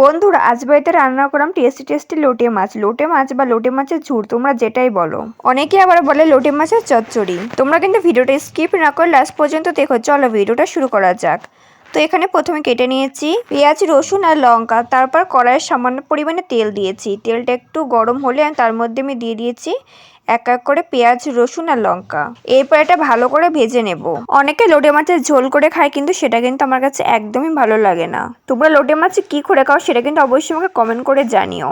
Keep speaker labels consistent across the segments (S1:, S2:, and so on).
S1: বন্ধুরা, আজ বাড়িতে রান্না করলাম টেস্টি টেস্টি লোটে মাছ। লোটে মাছ বা লোটে মাছের ঝুড়, তোমরা যেটাই বলো। অনেকে আবার বলে লোটে মাছের চচ্চড়ি। তোমরা কিন্তু ভিডিওটা স্কিপ না করে লাস্ট পর্যন্ত দেখো। চলো, ভিডিওটা শুরু করা যাক। তো এখানে প্রথমে কেটে নিয়েছি পেঁয়াজ, রসুন আর লঙ্কা। তারপর কড়াইয়ে সামান্য পরিমাণে তেল দিয়েছি। তেলটা একটু গরম হলে আমি তার মধ্যে আমি দিয়ে দিয়েছি এক এক করে পেঁয়াজ, রসুন আর লঙ্কা। এরপর এটা ভালো করে ভেজে নেব। অনেকে লোটে মাছের ঝোল করে খায়, কিন্তু সেটা কিন্তু আমার কাছে একদমই ভালো লাগে না। তোমরা লোটে মাছ কি করে খাও সেটা কিন্তু অবশ্যই আমাকে কমেন্ট করে জানিও।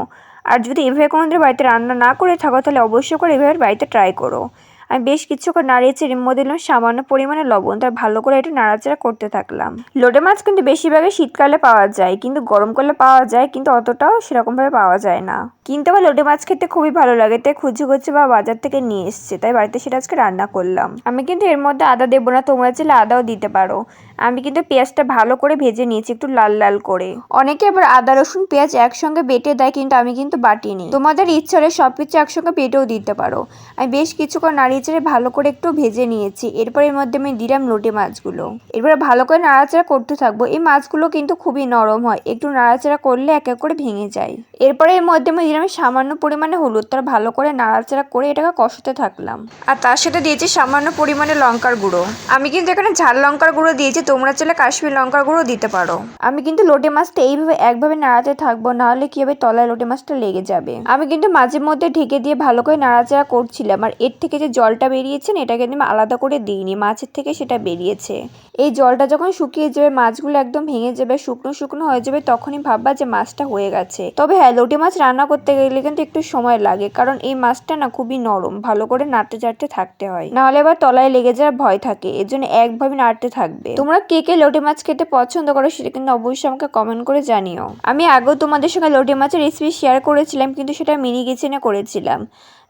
S1: আর যদি এভাবে কোনোদিন বাড়িতে রান্না না করে থাকো, তাহলে অবশ্যই করে এভাবে বাড়িতে ট্রাই করো। আমি বেশ কিছুক্ষণ নাড়িয়ে চেড়ে মধ্যে দিলাম সামান্য পরিমাণে লবণ তার ভালো করে এটা নাড়াচাড়া করতে থাকলাম। লোটে মাছ কিন্তু বেশিরভাগই শীতকালে পাওয়া যায়, কিন্তু গরমকালে পাওয়া যায়, কিন্তু অতটাও সেরকমভাবে পাওয়া যায় না। কিন্তু আমার লোটে মাছ খেতে খুবই ভালো লাগে। তাই খুঁজে খুঁজে বা বাজার থেকে নিয়ে এসছে। তাই বাড়িতে সেটা আজকে রান্না করলাম। আমি কিন্তু এর মধ্যে আদা দেবো না, তোমরা চাইলে আদাও দিতে পারো। আমি কিন্তু পেঁয়াজটা ভালো করে ভেজে নিয়েছি একটু লাল লাল করে। অনেকে আবার আদা, রসুন, পেঁয়াজ একসঙ্গে বেটে দেয়, কিন্তু আমি কিন্তু বাটিনি। তোমাদের ইচ্ছা হলে সব কিছু একসঙ্গে বেটেও দিতে পারো। আমি বেশ কিছুক্ষণ নাড়িয়ে চেড়ে ভালো করে একটু ভেজে নিয়েছি। এরপর এর মধ্যে আমি দিলাম লোটে মাছগুলো। এরপরে ভালো করে নাড়াচাড়া করতে থাকব। এই মাছগুলো কিন্তু খুবই নরম হয়। একটু নাড়াচাড়া করলে এক এক করে ভেঙে যায়। এরপরে এর মধ্যে আমি দিলাম সামান্য পরিমাণে হলুদ, তার ভালো করে নাড়াচাড়া করে এটাকে কষাতে থাকলাম। আর তার সাথে দিয়েছি সামান্য পরিমাণে লঙ্কার গুঁড়ো। আমি কিন্তু এখানে ঝাল লঙ্কার গুঁড়ো দিয়েছি, তোমরা চাইলে কাশ্মীর লঙ্কার গুঁড়ো দিতে পারো। আমি কিন্তু লোটে মাছটা এইভাবে একভাবে নাড়াতে থাকব নাহলে কি হবে তলায় লোটে মাছটা লেগে যাবে। আমি কিন্তু মাঝে মধ্যে ঢেকে দিয়ে ভালো করে নাড়াচাড়া করছিলাম, আর এর থেকে যে জলটা বেরিয়েছে না, এটাকে আমি আলাদা করে দিইনি, মাছের থেকে সেটা বেরিয়েছে। এই জলটা যখন শুকিয়ে যাবে, মাছগুলো একদম ভেঙে যাবে, শুকনো শুকনো হয়ে যাবে, তখনই ভাববা যে মাছটা হয়ে গেছে। তবে হ্যাঁ লোটে মাছ রান্না করতে গেলে কিন্তু একটু সময় লাগে, কারণ এই মাছটা না খুবই নরম, ভালো করে নাড়তে চাড়তে থাকতে হয়। নাহলে আবার তলায় লেগে যাওয়ার ভয় থাকে এর জন্য একভাবে নাড়তে থাকবে। তোমরা কে কে লোটে মাছ খেতে পছন্দ করো সেটা কিন্তু অবশ্যই আমাকে কমেন্ট করে জানিও। আমি আগেও তোমাদের সঙ্গে লোটে মাছের রেসিপি শেয়ার করেছিলাম, কিন্তু সেটা মিনি কিচেনে করেছিলাম।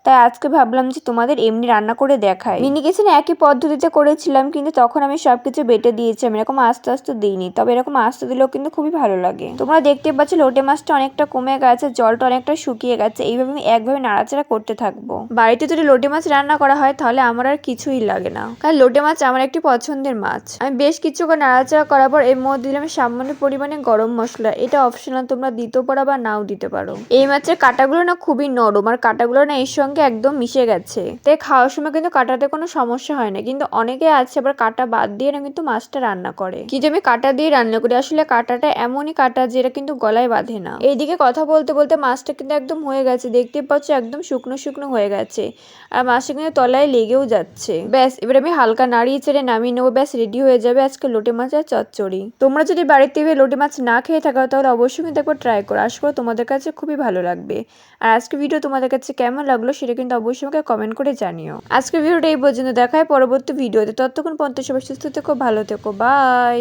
S1: তাই আজকে ভাবলাম যে তোমাদের এমনি রান্না করে দেখাই। মিনি কিচেনে একই পদ্ধতিতে করেছিলাম, কিন্তু তখন আমি সবকিছু বেটে দিয়েছিলাম এরকম আস্তে আস্তে দিইনি। তবে এরকম আস্তে দিলেও কিন্তু খুবই ভালো লাগে। তোমরা দেখতে পাচ্ছ লোটে মাছটা অনেকটা কমে গেছে, জলটা অনেকটা শুকিয়ে গেছে, এইভাবে আমি একভাবে নাড়াচাড়া করতে থাকব। বাড়িতে যদি লোটে মাছ রান্না করা হয়, তাহলে আমার আর কিছুই লাগে না। কারণ লোটে মাছ আমার একটি পছন্দের মাছ। আমি বেশ কিছুক্ষণ নাড়াচাড়া করার পর এর মধ্যে দিলাম সামান্য পরিমাণে গরম মশলা। এটা অপশনাল তোমরা দিতেও পারো বা নাও দিতে পারো। এই মাছের কাটাগুলো না খুবই নরম, আর কাটাগুলো না সঙ্গে একদম মিশে গেছে। তাই খাওয়ার সময় কিন্তু কাটাতে কোনো সমস্যা হয় না, কিন্তু অনেকে আছে আবার কাটা বাদ দিয়ে না কিন্তু মাছটা রান্না করে। কি যে আমি কাটা দিয়ে রান্না করি, আসলে কাটাটা এমনই কাটা যেটা কিন্তু গলায় বাঁধে না। এইদিকে কথা বলতে বলতে মাছটা কিন্তু একদম হয়ে গেছে, দেখতে পাচ্ছ একদম শুকনো শুকনো হয়ে গেছে। আর মাছটা কিন্তু তলায় লেগেও যাচ্ছে। ব্যাস, এবার আমি হালকা নাড়িয়ে ছেড়ে নামিয়ে নেব, ব্যাস রেডি হয়ে যাবে আজকে লোটে মাছ আর চচ্চড়ি। তোমরা যদি বাড়িতে লোটে মাছ না খেয়ে থাকো, তাহলে অবশ্যই কিন্তু একবার ট্রাই করো। আশা করো তোমাদের কাছে খুবই ভালো লাগবে। আর আজকে ভিডিও তোমাদের কাছে কেমন লাগল সেটা কিন্তু অবশ্যই আমাকে কমেন্ট করে জানিও। আজকের ভিডিওটা এই পর্যন্ত। দেখায় পরবর্তী ভিডিওতে। ততক্ষণ পর্যন্ত সবাই সুস্থ থেকো, ভালো থেকো। বাই